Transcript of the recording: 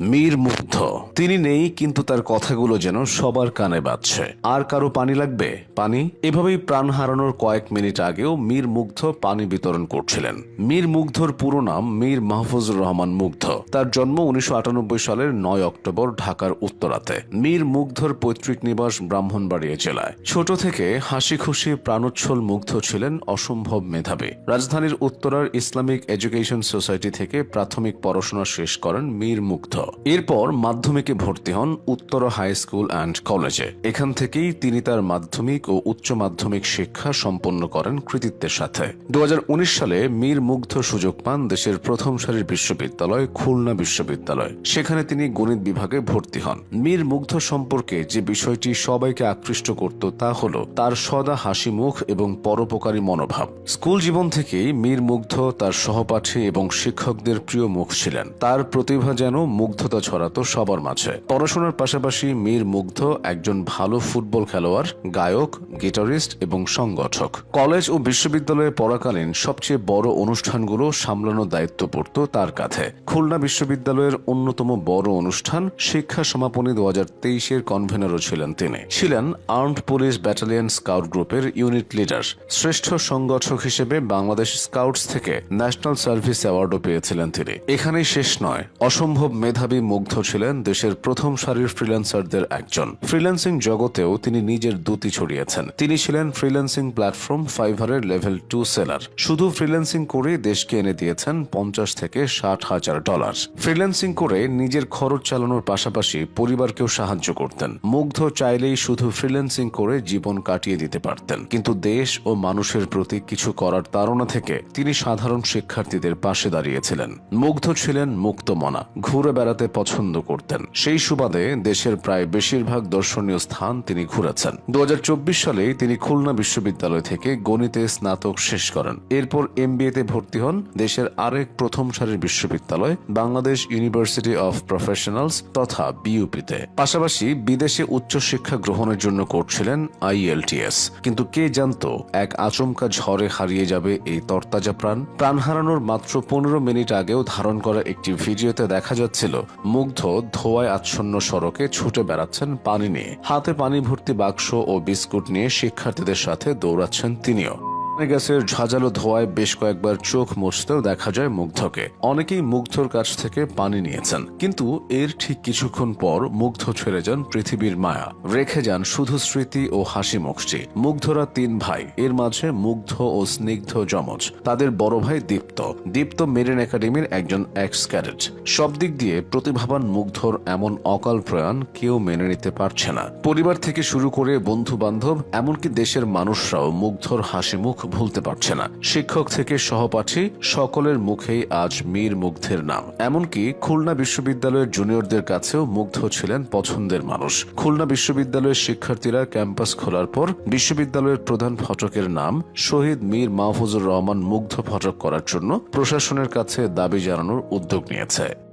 মীর মুগ্ধ। তিনি নেই, কিন্তু তার কথাগুলো যেন সবার কানে বাজছে। আর কারও পানি লাগবে? পানি? এভাবেই প্রাণ হারানোর কয়েক মিনিট আগেও মীর মুগ্ধ পানি বিতরণ করছিলেন। মীর মুগ্ধর পুরো নাম মীর মাহফুজুর রহমান মুগ্ধ। তার জন্ম উনিশশো আটানব্বই সালের নয় অক্টোবর ঢাকার উত্তরাতে। মীর মুগ্ধর পৈতৃক নিবাস ব্রাহ্মণবাড়িয়া জেলায়। ছোট থেকে হাসি খুশি প্রাণোচ্ছল মুগ্ধ ছিলেন অসম্ভব মেধাবী। রাজধানীর উত্তরার ইসলামিক এডুকেশন সোসাইটি থেকে প্রাথমিক পড়াশোনা শেষ করেন মীর মুগ্ধ। এরপর মাধ্যমিকে ভর্তি হন উত্তরা হাই স্কুল অ্যান্ড কলেজে। এখান থেকেই তিনি তার মাধ্যমিক ও উচ্চ মাধ্যমিক শিক্ষা সম্পন্ন করেন কৃতিত্বের সাথে। দু হাজার উনিশ সালে মীর মুগ্ধ সুযোগ পান দেশের প্রথম সারির বিশ্ববিদ্যালয় খুলনা বিশ্ববিদ্যালয়। সেখানে তিনি গণিত বিভাগে ভর্তি হন। মীর মুগ্ধ সম্পর্কে যে বিষয়টি সবাইকে আকৃষ্ট করত তা হল তার সদা হাসি মুখ এবং পরোপকারী মনোভাব। স্কুল জীবন থেকেই মীর মুগ্ধ তার সহপাঠী এবং শিক্ষকদের প্রিয় মুখ ছিলেন। তার প্রতিভা যেন মুগ্ধতা ছড়াতো সবার মাঝে। পড়াশোনার পাশাপাশি মীর মুগ্ধ একজন ভালো ফুটবল খেলোয়াড়, গায়ক, গিটারিস্ট এবং সংগঠক। কলেজ ও বিশ্ববিদ্যালয়ে পড়াকালীন সবচেয়ে বড় অনুষ্ঠানগুলো সামলানোর দায়িত্ব পড়ত তার কাঁধে। খুলনা বিশ্ববিদ্যালয়ের অন্যতম বড় অনুষ্ঠান শিক্ষা সমাপনী দু হাজার তেইশের কনভেনারও ছিলেন তিনি। ছিলেন আর্মড পুলিশ ব্যাটালিয়ন স্কাউট গ্রুপের ইউনিট লিডার। শ্রেষ্ঠ সংগঠক হিসেবে বাংলাদেশ স্কাউটস থেকে ন্যাশনাল সার্ভিস অ্যাওয়ার্ডও পেয়েছিলেন তিনি। এখানেই শেষ নয়, অসম্ভব মেধাবী মুগ্ধ ছিলেন দেশের প্রথম সারির ফ্রিল্যান্সারদের একজন। ফ্রিল্যান্সিং জগতেও তিনি নিজের দুতি ছড়িয়েছেন। তিনি ছিলেন ফ্রিল্যান্সিং প্ল্যাটফর্ম ফাইভারের লেভেল টু সেলার। শুধু ফ্রিল্যান্সিং করে দেশকে এনে দিয়েছেন পঞ্চাশ থেকে ষাট হাজার ডলার। ফ্রিল্যান্সিং করে নিজের খরচ চালানোর পাশাপাশি পরিবারকেও সাহায্য করতেন। মুগ্ধ চাইলেই শুধু ফ্রিল্যান্সিং করে জীবন কাটিয়ে দিতে পারতেন। কিন্তু দেশ ও মানুষের প্রতি কিছু করার তাড়না থেকে তিনি সাধারণ শিক্ষার্থীদের পাশে দাঁড়িয়েছিলেন। মুগ্ধ ছিলেন মুক্তমনা। ঘুরে বেড়াতে পছন্দ করতেন। সেই সুবাদে দেশের প্রায় বেশিরভাগ দর্শনীয় স্থান তিনি ঘুরেছেন। দু সালে তিনি খুলনা বিশ্ববিদ্যালয় থেকে গণিতে স্নাতক শেষ করেন। এরপর এমবিএতে ভর্তি হন দেশের আরেক প্রথম সারির বিশ্ববিদ্যালয়, বাংলাদেশ ইউনিভার্সিটি অফ প্রফেশনালস তথা বিইউপিতে পাশাপাশি বিদেশে উচ্চশিক্ষা গ্রহণের জন্য করছিলেন আইএলটিএস কিন্তু কে জানতো, এক আচমকা ঝড়ে হারিয়ে যাবে এই তরতাজা প্রাণ। প্রাণ হারানোর মাত্র পনেরো মিনিট আগেও ধারণ করা একটি ভিডিওতে দেখা যাচ্ছিল মুগ্ধ ধোয়ায় আচ্ছন্ন সড়কে ছুটে বেড়াচ্ছেন পানি নিয়ে। হাতে পানি ভর্তি বাক্স ও বিস্কুট নিয়ে শিক্ষার্থীদের সাথে দৌড়াচ্ছেন তিনিও। গ্যাসের ঝাঁঝালো ধোয়ায় বেশ কয়েকবার চোখ মুছতেও দেখা যায় মুগ্ধকে। অনেকেই মুগ্ধর কাছ থেকে পানি নিয়েছেন। কিন্তু এর ঠিক কিছুক্ষণ পর মুগ্ধ ছেড়ে যান পৃথিবীর মায়া। রেখে যান শুধু স্মৃতি ও হাসি মুখটি। মুগ্ধরা তিন ভাই। এর মাঝে মুগ্ধ ও স্নিগ্ধ যমজ। তাদের বড় ভাই দীপ্ত। দীপ্ত মেরিন একাডেমির একজন এক্স ক্যাডেট সব দিক দিয়ে প্রতিভাবান মুগ্ধর এমন অকাল প্রয়াণ কেউ মেনে নিতে পারছে না। পরিবার থেকে শুরু করে বন্ধু বান্ধব এমনকি দেশের মানুষরাও মুগ্ধর হাসি মুখ ভুলতে পারছে না। শিক্ষক থেকে সহপাঠী সকলের মুখেই আজ মীর মুগ্ধের নাম। এমনকি খুলনা বিশ্ববিদ্যালয়ের জুনিয়রদের কাছেও মুগ্ধ ছিলেন পছন্দের মানুষ। খুলনা বিশ্ববিদ্যালয়ের শিক্ষার্থীরা ক্যাম্পাস খোলার পর বিশ্ববিদ্যালয়ের প্রধান ফটকের নাম শহীদ মীর মাহফুজুর রহমান মুগ্ধ ফটক করার জন্য প্রশাসনের কাছে দাবি জানানোর উদ্যোগ নিয়েছে।